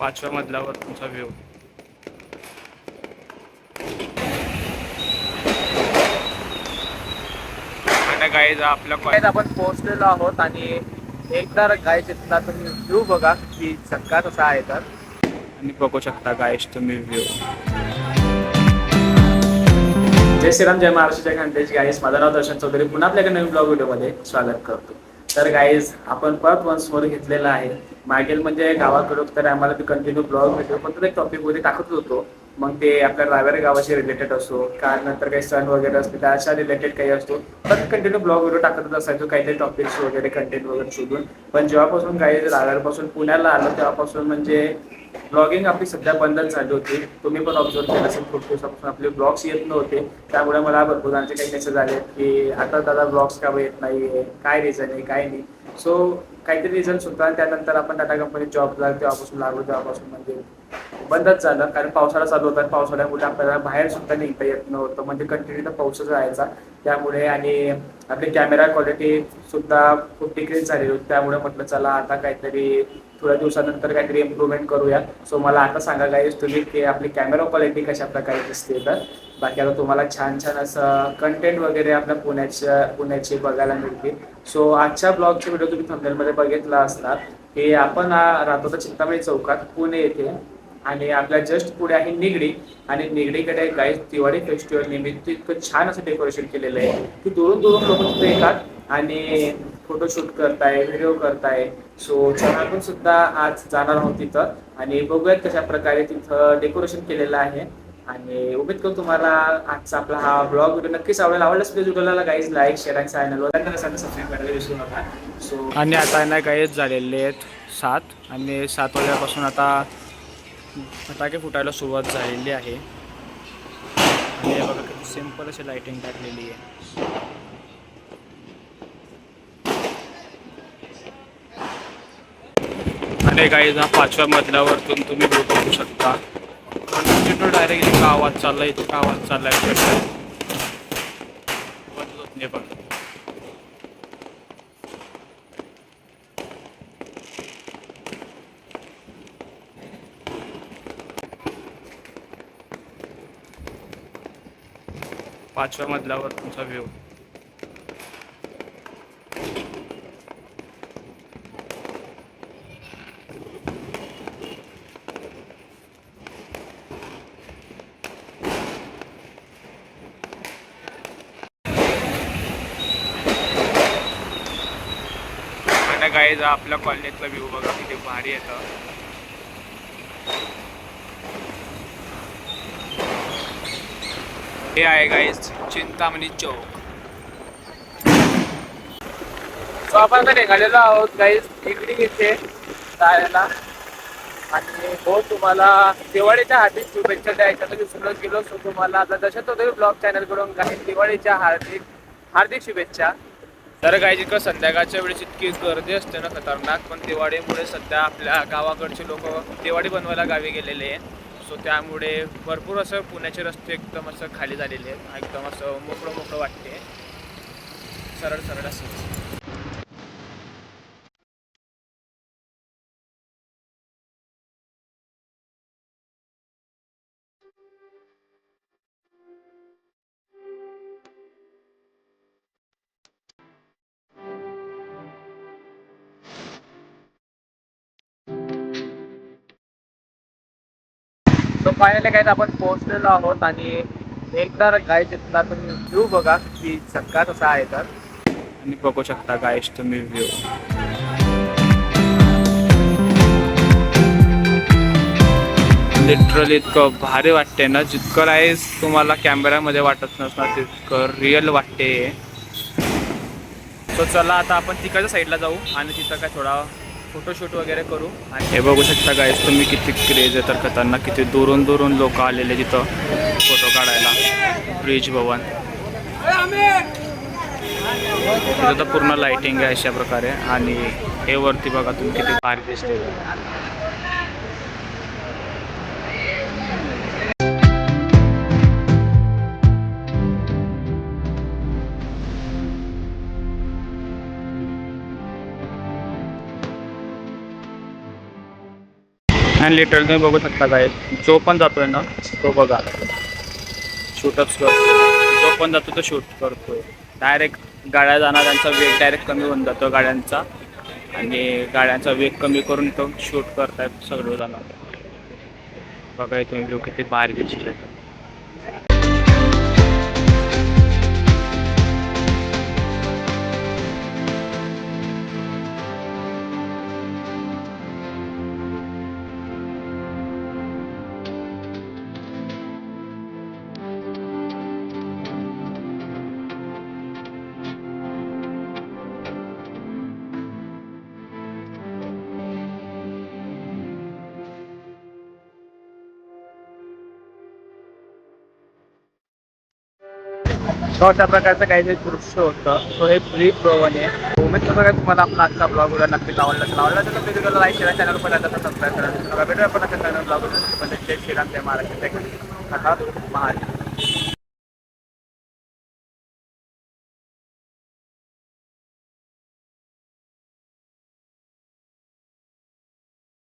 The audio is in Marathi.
पाचव्या मजल्यावर तुमचा व्ह्यू गाईज आपल्या आपण पोहोचलेलो आहोत आणि एकदा गाय तिथला तुम्ही व्ह्यू बघा की सगळा कसा आहे तर आणि बघू शकता गाईज तुम्ही व्ह्यू जय श्रीराम जय महाराष्ट्र जय खानदेश गाईस माझं नाव दर्शन चौधरी. पुन्हा आपल्या एका नवीन ब्लॉग व्हिडिओमध्ये स्वागत करतो. तर गाईज आपण परत वन्स मोर घेतलेला आहे. मागील म्हणजे गावाकडून तर आम्हाला कंटिन्यू ब्लॉग व्हिडिओ पण टॉपिकमध्ये टाकत होतो. मग ते आपल्या रावेर गावाशी रिलेटेड असो का नंतर काही सण वगैरे असते त्याच्या रिलेटेड काही असतो तर कंटिन्यू ब्लॉग व्हिडिओ टाकतच असायचो काहीतरी टॉपिक्स वगैरे कंटेंट वगैरे शोधून. पण जेव्हापासून काही रावेरपासून पुण्याला आलो तेव्हापासून म्हणजे ब्लॉगिंग आपली सध्या बंदच झाली होती. तुम्ही पण ऑब्झर्व केलं असेल खूप दिवसापासून आपले ब्लॉग्स येत नव्हते. त्यामुळे मला भरपूर जणांचे काही मेसेज आले की आता दादा ब्लॉग्स का येत नाहीये काय रिझन आहे काय नाही. सो काहीतरी रिझन आणि त्यानंतर आपण टाटा कंपनीत जॉबला तेव्हापासून लागलो तेव्हापासून म्हणजे बंदच झालं. कारण पावसाळा चालू होता आणि पावसाळ्यामुळे आपल्याला बाहेर सुद्धा निघता येत नव्हतं. म्हणजे कंटिन्यू तर पाऊसच राहायचा. त्यामुळे आणि आपली कॅमेरा क्वालिटी सुद्धा खूप डिक्रीज झाली होती. त्यामुळे म्हटलं चला आता काहीतरी थोड्या दिवसानंतर काहीतरी इम्प्रूव्हमेंट करूया. सो मला आता सांगा गाईज तुम्ही की आपली कॅमेरा क्वालिटी कशा प्रकारे दिसते तर? बाकी आता तुम्हाला छान छान असं कंटेंट वगैरे आपल्या पुण्याच्या पुण्याचे बघायला मिळते सो आजच्या ब्लॉगचे व्हिडिओ तुम्ही थंबनेलमध्ये बघितला असणार. की आपण राहतो तर चिंतामणी चौकात पुणे येथे आणि आपल्या जस्ट पुढे आहे निगडी. आणि निगडीकडे गाईज दिवाळी फेस्टिवल निमित्त इतकं छान असं डेकोरेशन केलेलं आहे. की दुरून दुरून लोक तिथे येतात आणि फोटोशूट करताय व्हिडिओ करताय. सो चला सुद्धा आज जाणार आहोत तिथं. आणि बघूयात कशा प्रकारे तिथं डेकोरेशन केलेलं आहे. आणि उमेद करतो तुम्हाला आजचा आपला हा ब्लॉग व्हिडिओ नक्कीच आवडेल. आवडलाच प्लीज व्हिडिओला गाईज लाईक शेअर आणि चॅनलवर सबस्क्राईब करायला विसरू नका. सो आणि आता ना गाईज झालेले आहेत सात. आणि सात वाजल्यापासून आता फटाके फुटायला सुरुवात झालेली आहे. आणि हे बघा किती सिंपल अशी लाइटिंग टाकलेली आहे. आणि काही ना पाचव्या मजल्यावरतून तुम्ही view बघू शकता. कंटिन्यू डायरेक्ट इतका आवाज चाललाय इतका आवाज चाललाय. बंद बघा. पाचव्या मजल्यावर तुमचा व्ह्यू आणि गाईज आपल्या कॉलनीतला व्ह्यू बघा किती भारी येतं हे आहे गाईज चिंतामणी चौक. सो आपण आता निघालेलो आहोत गाईज निगडी इथे जायला आणि हो तुम्हाला दिवाळीच्या हार्दिक शुभेच्छा द्यायच्या तर विसरूनच गेलो सो तुम्हाला आता जशा तो ब्लॉग चॅनलकडून काही दिवाळीच्या हार्दिक हार्दिक शुभेच्छा. तर काय जितकं संध्याकाळच्या वेळेस इतकी गर्दी असते ना खतरनाक पण दिवाळीमुळे सध्या आपल्या गावाकडचे लोक दिवाळी बनवायला गावी गेलेले आहेत. सो त्यामुळे भरपूर असं पुण्याचे रस्ते एकदम असं खाली झालेले आहेत. एकदम असं मोकळं मोकळं वाटते सरळ सरळ असं. सो फायनली काय आपण पोहोचलेलो आहोत आणि एकदा गाय तिथला तुम्ही व्ह्यू बघा की सगळा कसा आहे तर. आणि बघू शकता गायच तुम्ही व्ह्यू लिटरली इतकं भारी वाटते ना जितकं राईस तुम्हाला कॅमेऱ्यामध्ये वाटत नसणार तितकं रिअल वाटते सो चला आता आपण तिकडच्या साईडला जाऊ आणि तिथं काय थोडा फोटोशूट वगैरे करू. आणि हे बघू शकता काय तुम्ही किती क्रेज आहे तर खतरनाक किती दुरून दुरून लोक आलेले तिथं फोटो काढायला. ब्रिज भवन. तिथं तर पूर्ण लाइटिंग आहे अशा प्रकारे. आणि हे वरती बघा तुम्ही किती भारी दिसते आणि लिटरल तुम्ही बघू शकता काय जो पण जातोय ना तो बघा. शूटअप्स करतो जो पण जातो तो शूट करतो डायरेक्ट गाड्या जाणार त्यांचा वेग डायरेक्ट कमी होऊन जातो गाड्यांचा. आणि गाड्यांचा वेग कमी करून तो शूट करतायत सगळं जाणार बघा तुम्ही लोक किती भारी दिसतोय. अशा प्रकारचं काहीतरी दृश्य होतं सो हे फ्री प्रोवन आहे. हो, उमेद बघा तुम्हाला आपला आजचा ब्लॉग वगैरे नक्कीच आवडला असेल आवडला तर व्हिडिओला लाईक करा चॅनल पण आता सबस्क्राईब करा. भेटूया पण असं चॅनल ब्लॉग म्हणजे श्रीराम जय महाराष्ट्र महाराष्ट्र.